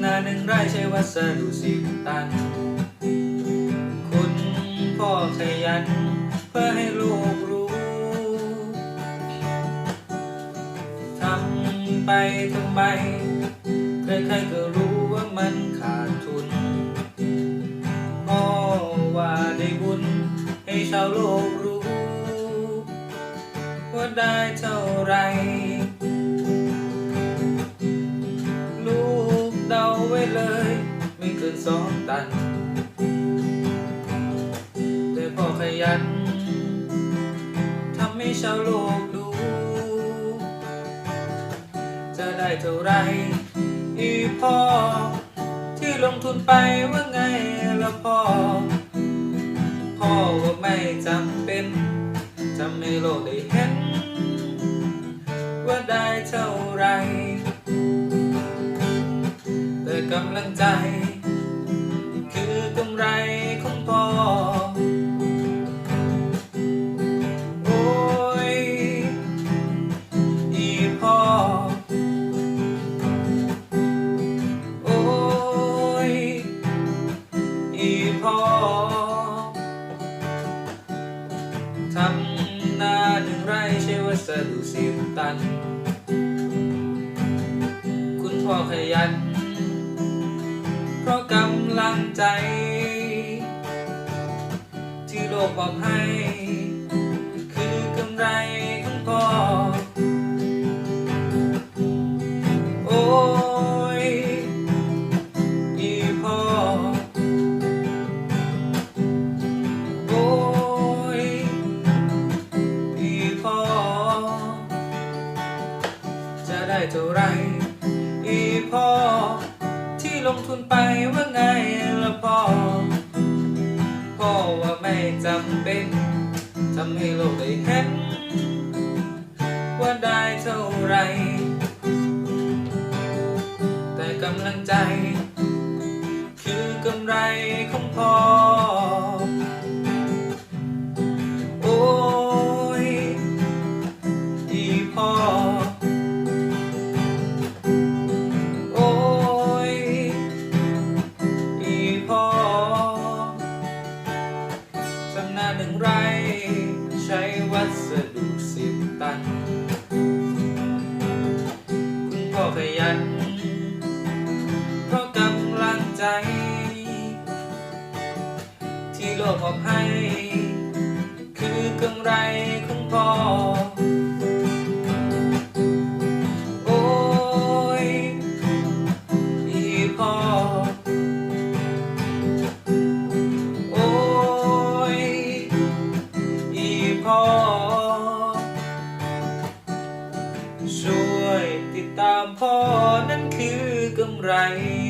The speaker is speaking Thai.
ำนาหนึ่งไร่ใช้วัสดุสิบตัน คุณพ่อขยัน เพื่อให้ลูกรู้ ทำไปทำไม ใครๆก็รู้ว่ามันขาดทุนพ่อว่าได้บุญ ให้ชาวโลกรู้ ว่าได้เท่าไหร สองตันแต่พ่อขยัน ทำให้ชาวโลกดู จะได้เท่าไรอีพ่อ ที่ลงทุนไปว่าไงละพ่อ พ่อว่าไม่จำเป็นทำให้โลกได้เห็น ว่าได้เท่าไรแต่กำลังใจ ใช้วัสดุสิบตัน คุณพ่อขยัน เพราะกำลังใจ ที่โลกมอบให้ อีพ่อ ที่ลงทุนไปว่าไงละพ่อพ่อว่าไม่จำเป็นทำให้โลกได้เห็น ว่าได้เท่าไร แต่กำลังใจ คือกำไรของพ่อ โอ้ยอีพ่อ ขยัน เพราะกำลังใจ ที่โลกมอบให้ คือกำไรของพ่อ โอ้ยอีพ่อ โอ้ยอีพ่พ่อ right.